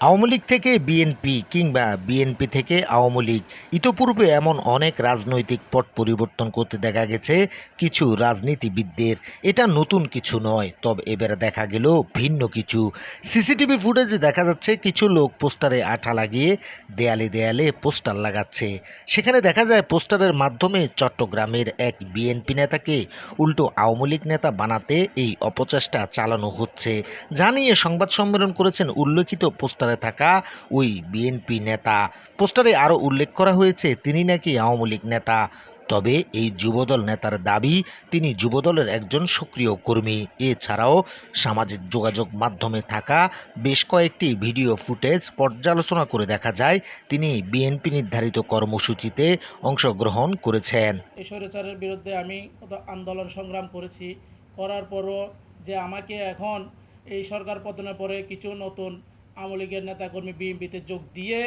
আওয়ামী লীগ থেকে বিএনপি কিংবা বিএনপি থেকে আওয়ামী লীগ, ইতোপূর্বে এমন অনেক রাজনৈতিক পট পরিবর্তন করতে দেখা গেছে কিছু রাজনীতিবিদদের। এটা নতুন কিছু নয়, তবে এবারে দেখা গেল ভিন্ন কিছু। সিসিটিভি ফুটেজে দেখা যাচ্ছে কিছু লোক পোস্টারে আঠা লাগিয়ে দেয়ালে দেয়ালে পোস্টার লাগাচ্ছে। সেখানে দেখা যায় পোস্টারের মাধ্যমে চট্টগ্রামের এক বিএনপি নেতাকে উল্টো আওয়ামী লীগ নেতা বানাতে এই অপচেষ্টা চালানো হচ্ছে। জানিয়ে সংবাদ সম্মেলন করেছেন উল্লেখিত পোস্টারে থাকা ওই বিএনপি নেতা। পোস্টারে আরও উল্লেখ করা হয়েছে, তিনি নাকি আওয়ামী লীগ নেতা। তবে এই যুবদল নেতার দাবি, তিনি যুবদলের একজন সক্রিয় কর্মী। এছাড়াও সামাজিক যোগাযোগ মাধ্যমে থাকা বেশ কয়েকটি ভিডিও ফুটেজ পর্যালোচনা করে দেখা যায়, তিনি বিএনপি নির্ধারিত কর্মসূচিতে অংশগ্রহণ করেছেন। এই স্বৈরাচারের বিরুদ্ধে আমি আন্দোলন সংগ্রাম করেছি। করার পরও যে আমাকে এখন এই সরকার পতনের পরে কিছু নতুন আওয়ামী লীগের নেতাকর্মী বিএনপিতে যোগ দিয়ে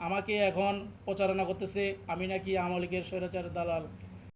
আমাকে এখন প্রচারণা করতেছে, আমি নাকি আওয়ামী লীগের স্বৈরাচারের দালাল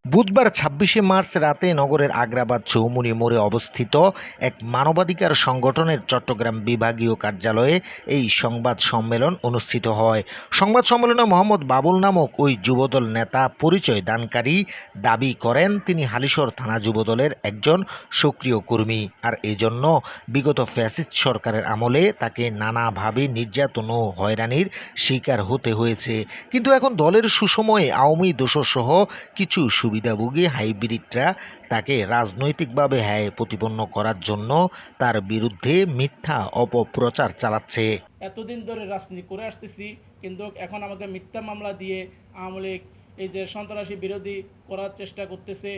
বুধবার ছাব্বিশে মার্চ রাতে নগরের আগ্রাবাদ চৌমুনি মোড়ে অবস্থিত এক মানবাধিকার সংগঠনের চট্টগ্রাম বিভাগীয় কার্যালয়ে এই সংবাদ সম্মেলন অনুষ্ঠিত হয়। সংবাদ সম্মেলনে মোহাম্মদ বাবুল নামক ওই যুবদল নেতা পরিচয় দানকারী দাবি করেন, তিনি হালিশর থানা যুবদলের একজন সক্রিয় কর্মী। আর এজন্য বিগত ফ্যাসিস্ট সরকারের আমলে তাকে নানাভাবে নির্যাতন ও হয়রানির শিকার হতে হয়েছে। কিন্তু এখন দলের সুসময়ে আওয়ামী দোষসহ কিছু সুবিধাভোগী হাইব্রিডরা তাকে রাজনৈতিকভাবে হ্যায় প্রতিপন্ন করার জন্য তার বিরুদ্ধে মিথ্যা অপপ্রচার চালাচ্ছে। এতদিন ধরে রাজনীতি করে আসতেছি, কিন্তু এখন আমাকে মিথ্যা মামলা দিয়ে আওয়ামী লীগ, এই যে সন্ত্রাসী বিরোধী করার চেষ্টা করতেছে।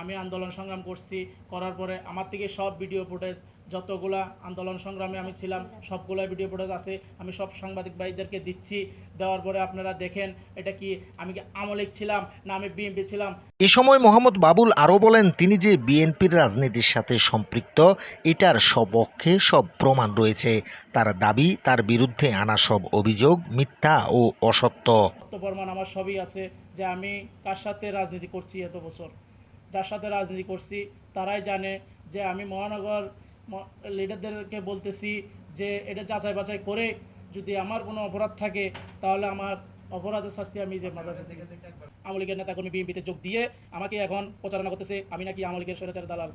আমি আন্দোলন সংগ্রাম করছি, করার পরে আমার থেকে সব ভিডিও ফুটেজ যতগুলা আন্দোলন সংগ্রামে আমি ছিলাম সবগুলা ভিডিও ফুটেজ আছে আমি সব সাংবাদিক ভাইদেরকে দিচ্ছি। দেওয়ার পরে আপনারা দেখেন এটা কি আমি কি আওয়ামী লীগ ছিলাম না আমি বিএনপি ছিলাম? এ সময় মোহাম্মদ বাবুল আরও বলেন তিনি যে বিএনপির রাজনীতির সাথে সম্পৃক্ত এটার সপক্ষে সব প্রমাণ রয়েছে। তার দাবি তার বিরুদ্ধে আনা সব অভিযোগ মিথ্যা ও অসত্য। প্রমাণ আমার সবই আছে যে আমি কার সাথে রাজনীতি করছি এত বছর? যার সাথে রাজনীতি করছি তারাই জানে যে আমি মহানগর লিডারদেরকে বলতেছি যে এটা যাচাই বাছাই করে যদি আমার কোনো অপরাধ থাকে তাহলে আমার অপরাধের শাস্তি আমি যে আওয়ামী লীগের নেতাকর্মী বিএনপিতে যোগ দিয়ে আমাকে এখন প্রচারণা করতেছে আমি নাকি আওয়ামী লীগের স্বৈরাচার দালাল?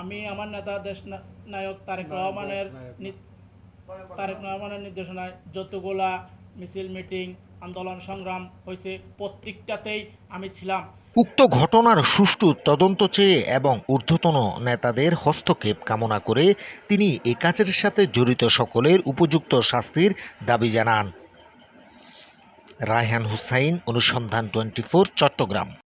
আমি আমার নেতা। দেশ নায়ক তারেক রহমানের তারেক রহমানের নির্দেশনায় যতগুলা মিছিল মিটিং আন্দোলন সংগ্রাম হয়েছে। প্রত্যেকটাতেই আমি ছিলাম। উক্ত ঘটনার সুষ্ঠু তদন্ত চেয়ে এবং ঊর্ধ্বতন নেতাদের হস্তক্ষেপ কামনা করে তিনি এ কাজের সাথে জড়িত সকলের উপযুক্ত শাস্তির দাবি জানান। রায়হান হুসাইন, অনুসন্ধান টোয়েন্টি চট্টগ্রাম।